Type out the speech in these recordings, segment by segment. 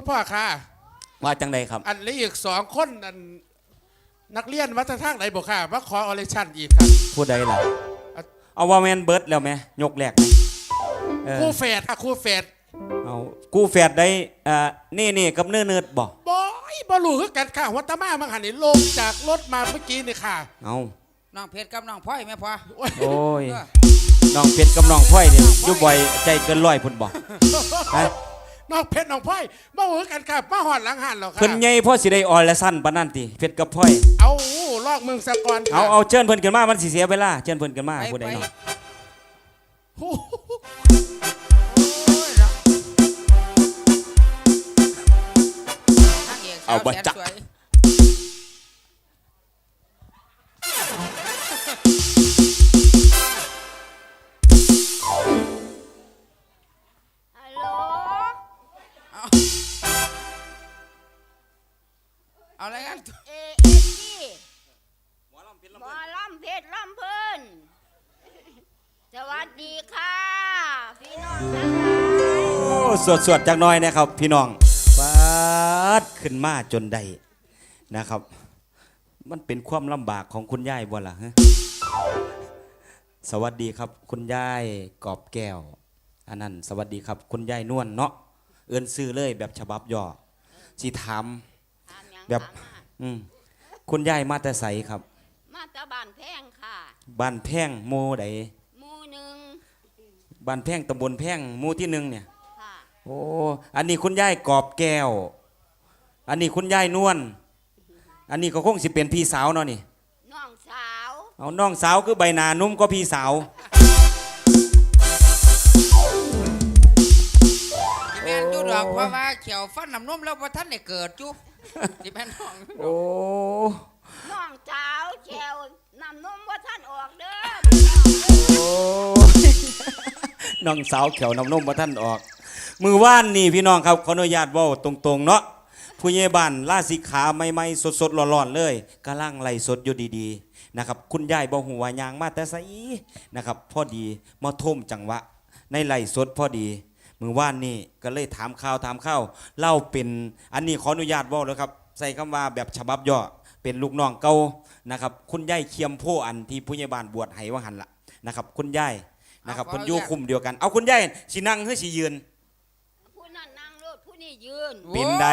คุณพ่อค่ะ ว่าจังใดครับ อันนี้อีกสองคนอันนักเรียนวัฒนธรรมไหนบอกค่ะมาขอออเรชั่นอีกครับผู้ใดล่ะอะ เอาว่าแมนเบิร์ดแล้วไหมยกแรกไหมเออคู่เฟดค่ะคู่เฟดเอากูแฝดได้อ่านี่นี่กับเนื้อเนิร์ดบอกบอยบอลูคือกันค่ะวัตมามังหันนี่ลงจากรถมาเมื่อกี้นี่ค่ะเอาน้องเพชรกับน้องพ่อยแม่พ่อโอ้ยโอ้ยเออน้องเป็ดกับน้องพ่อยเนี่ยอยู่บ่อยใจเกินร้อยพุ่นบอกฮะ น้องเพชรน้องพ่อยมาหือกันค่ะมาหอดหลังหันหรอกค่ะเพิ่นใหญ่พ่อสิได้ออลและสั้นปานนั่นติเป็ดกับพ่อย เอาลอกเมืองสะกอนค่ะเอาเอาเชิญเพิ่นกันมา มันสิเสียเวลาเชิญเพิ่นกันมาไปผู้ใดไปเนาะโอ้โหโอ้ยเนาะนางเอก หมอลำเพชรลำเพิ่นสวัสดีค่ะ พี่น้องทั้งหลายโอ้สวดสวดๆจักหน่อยนะครับ พี่น้องปาดขึ้นมาจนได้นะครับ มันเป็นความลำบากของคุณยายบ่ล่ะฮะสวัสดีครับ คุณยายกอบแก้วอันนั้นสวัสดีครับ คุณยายนวลเนาะเอื้นซื้อเลยแบบฉบับย่อสิถาม ถามหยังแบบ ถามมาอืมคุณยายมาแต่ใสครับ มาตะบานแพงค่ะบ้านแพงหมู่ใดหมู่หนึ่งบ้านแพงตำบลแพงหมู่ที่หนึ่งเนี่ยค่ะโอ้อันนี้คุณยายกอบแก้ว อันนี้คุณยายนวลอันนี้ก็คงสิเป็นพี่สาวเนาะนี่น้องสาวเอาน้องสาวคือใบหนานุ่มก็พี่สาวที่แม่นอยู่ดอกเพราะว่าเขียวฟันน้ำนมแล้วว่าท่านได้เกิดจุที่แม่นน้อง โอ้ น้องสาว แชวนำนมว่าท่านออกเด้อโอ้น้องสาวแขวน้ำนมมาท่านออก มือว่านนี่พี่น้องครับขออนุญาตเว่าตรงๆเนาะผู้ใหญ่บ้านล่าสิขาใหม่ๆสดๆร้อนๆเลยกำลังไล่สดอยู่ดีๆนะครับคุณยายบ่หัวายางมาแต่ไสนะครับพอดีมาท่มจังหวะ ในไล่สดพอดี มือว่านนี่ก็เลยถามข่าวถามข่าวเล่าเป็นอันนี้ขออนุญาตเว่าเลยครับ ใส่คำว่าแบบฉบับย่อ เป็นลูกน้องเก่านะครับ คุณยายเคียมโพอันที่ผู้ใหญ่บ้านบวชให้ว่าหันละนะครับ คุณยายนะครับคนอยู่คุมเดียวกัน เอาคุณยายสินั่งหรือสิยืน ผู้นั้นนั่งรถผู้นี้ยืนเป็นได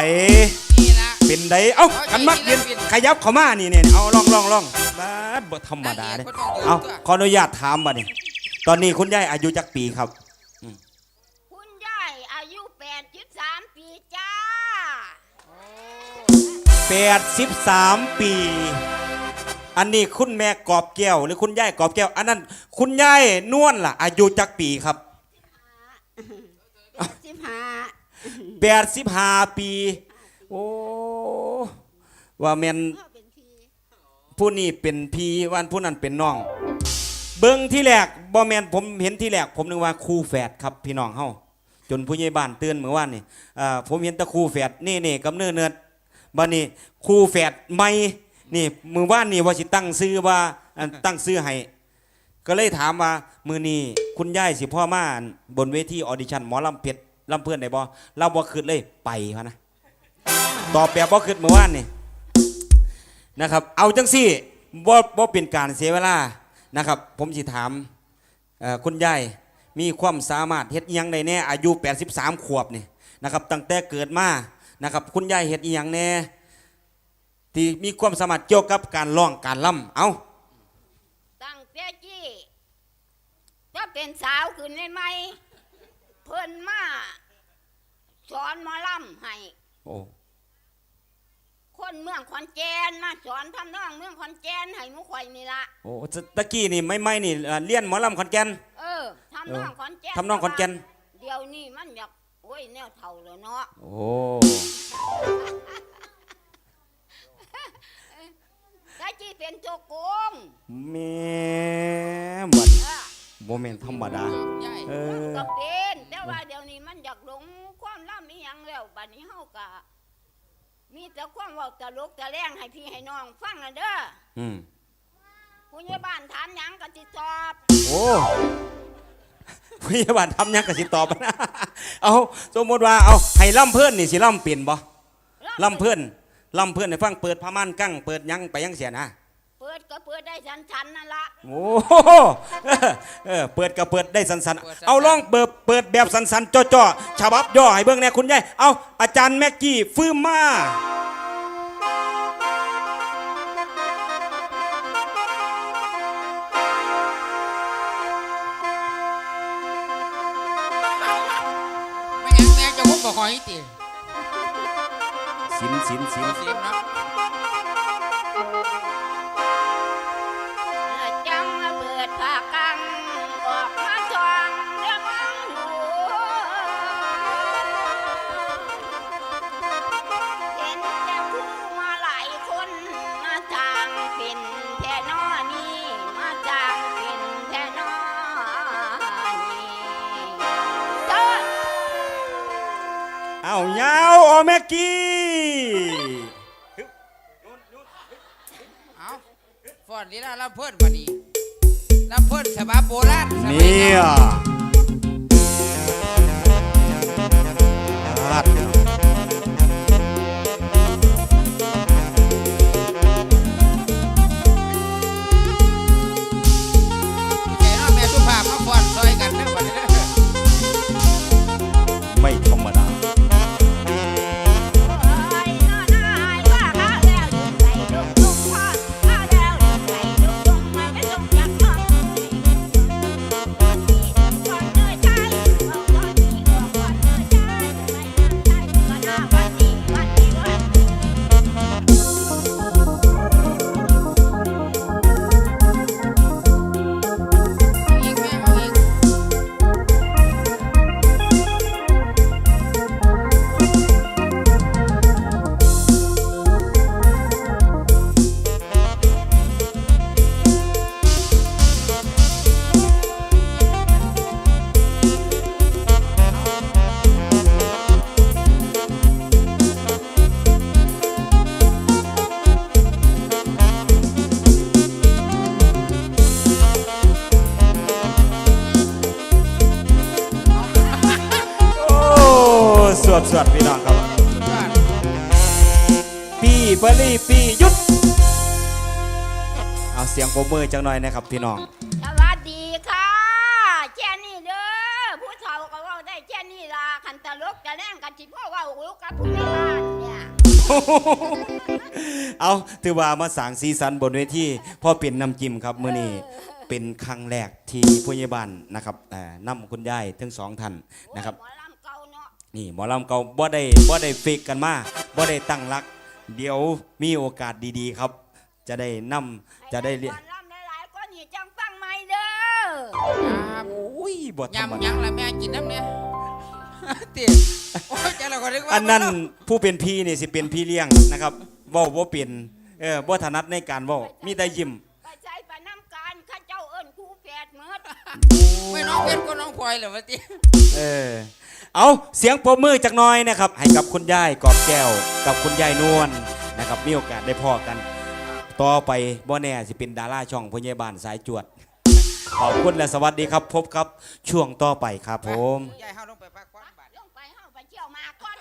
นี่ละเป็นไดเอ้าเอาขันมักจริยืงนๆแล้วเป็นขยับเข้ามานี่เนี่ยเอาลองลองลองบาดบ่ธรรมดาเด้นางเอกคนต้องยืนเอาตัวขออนุญาตถามบ่นี่ตอนนี้คุณยายอายุจักปีครับ คุณยายอายุ83ปีจ้า 83 ปี อันนี้คุณแม่กอบแก้วหรือคุณยายกอบแก้ว อันนั้นคุณยายนวลล่ะ อายุจักปีครับสิบห้า85ปี โอ้ว่าแม่นพ่อเป็นพี่ผู้นี้เป็นพี่วันผู้นั้นเป็นน้อง เบิ้งที่แรกบ่แมนผมเห็นที่แรกผมนึกว่าคู่แฝดครับพี่น้องเฮาจนผู้ใหญ่บ้านเตือนเมื่อวานนี่อ่าผมเห็นแต่คู่แฝดนี่นี่กับเนื้อเนื้อ บัดนี้คู่แฝดใหม่นี่มือว่านนี่ว่าสิตั้งซื้อว่าอันตั้งซื้อให้ก็เลยถามว่ามือนี้คุณยายสิพ่อมาอั่นบนเวทีออดิชั่นหมอลำเพชรลำเพื่อนได้บ่เราบ่คืดเลยไปพะนะตอบแบบบ่คืดเมื่อวานนี่นะครับ เอาจังสี่บ่บ่เป็นการเสียเวลานะครับ ผมสิถามเอ่อคุณยายมีความสามารถเฮ็ดอิหยังได้แน่อายุ 83 ขวบนี่นะครับตั้งแต่เกิดมา นะครับ คุณยายเฮ็ดอิหยังแน่ที่มีความสามารถเกี่ยวกับการร้องการล่ำเอาตั้งแต่จี้ถ้าเป็นสาวขึ้นได้ไหมเพิ่นมาสอนหมอลำให้โอ้คนเมืองขอนแก่นมาสอนทำนองเมืองขอนแก่นให้หมุข่อยนี่ละโอ้ตะกี้นี่ไม่ไม่นี่เอ่อเลี้ยนหมอลำขอนแก่นเออทำนองขอนแก่นทำนองขอนแก่น เดี๋ยวนี้มันอยาก โอ้ยแนวเท่าแล้วเนาะโอ้ถ้าจี้เป็นโจโกงแม่บัดเออบ่แม่นธรรมดาใหญ่เออก็เป็นแต่ว่าเดี๋ยวนี้มันอยากหลงความล่ำอีหยังแล้วบัดนี้เฮากะมีแต่ความเว่าตลกตะแรงให้พี่ให้น้องฟังนะเด้ออืมผู้ใหญ่บ้านถามหยังก็สิตอบ โอ้ พยาบาลทำหยังกสิตอบนะเอาสมมติว่าเอาให้ล่ำเพื่อนนี่สิล่ำเปลี่ยนบ่ล่ำเพื่อนล่ำเพื่อนให้ฟังเปิดผ้าม่านกั้งเปิดหยังไปหยังเสียนะเปิดก็เปิดได้ชันๆนั่นละโอ้โหเออเปิดก็เปิดได้สันๆเอาลองเปิดเปิดแบบสันๆจ่อๆฉบับย่อให้เบิ่งแน่คุณยายเอาอาจารย์แม็กกี้ฟื้มมา บหอยตีสินสิน สินเสียงเนาะ แม็กกี้เอาฟอนลีลาลำเพิ่นบัดนี้ลำเพิ่นฉบับโบราณสมัยเนี่ก่ยอน ครับ วดสวดพี่น้องครับสุดยอดปีเบอร์รี่ปีหยุด เอาเสียงโปรบมือจังหน่อยนะครับพี่น้อง สวัสดีค่ะแค่นี้เด้อผู้เฒ่าก็เว่าได้แค่นี้ล่ะคันตลกจะแรงกันสิพ่อเว่าลูกกับผู้แม่บ้านเนี่ยเอาถือว่ามาสร้างสีสันบนเวทีพ่อเป็นน้ำจิ้มครับมื้อนี้เป็นครั้งแรกที่ผู้ใหญ่บ้านนะครับเอ่อนำคุณยายทั้งสองท่านนะครับ โอ้ยหมอลำเก่าเนาะนี่หมอลำเก่าบ่ได้บ่ได้เฟกกันมาบ่ได้ตั้งรัก เดี๋ยวมีโอกาสดีๆครับ จะได้นำจะได้เรียนให้หมอลำหลายๆก็นี่จังฟังไม่เด้อครับโอ้ยบ่ธรรมยำยัดางละแม่กินน้ำเนี่ยตีโอ้ยใจเราก็นึกว่าอันนั้นผู้เป็นพี่นี่สิเป็นพี่เลี้ยงนะครับเว้าบ่เป็นเออบ่ถนัดในการเว้ามีแต่ยิ้มไปใช้ไปน้ำการข้าเจ้าเอิ้นครูแฝดเมิดไม่น้องเพชรก็น้องพลอยเหรอวะตีเออ เอาเสียงปรบมือจากน้อยนะครับ ให้กับคุณยายกอบแก้ว กับคุณยายนวลนะครับมีโอกาสได้พ่อกัน ต่อไปบ่แน่สิเป็นดาราช่องพญายบานสายจวด ขอบคุณและสวัสดีครับ พบครับช่วงต่อไปครับผม ยายเฮาลงไปพักผ่อนบาด ลงไปเฮาไปเที่ยวมาก่อน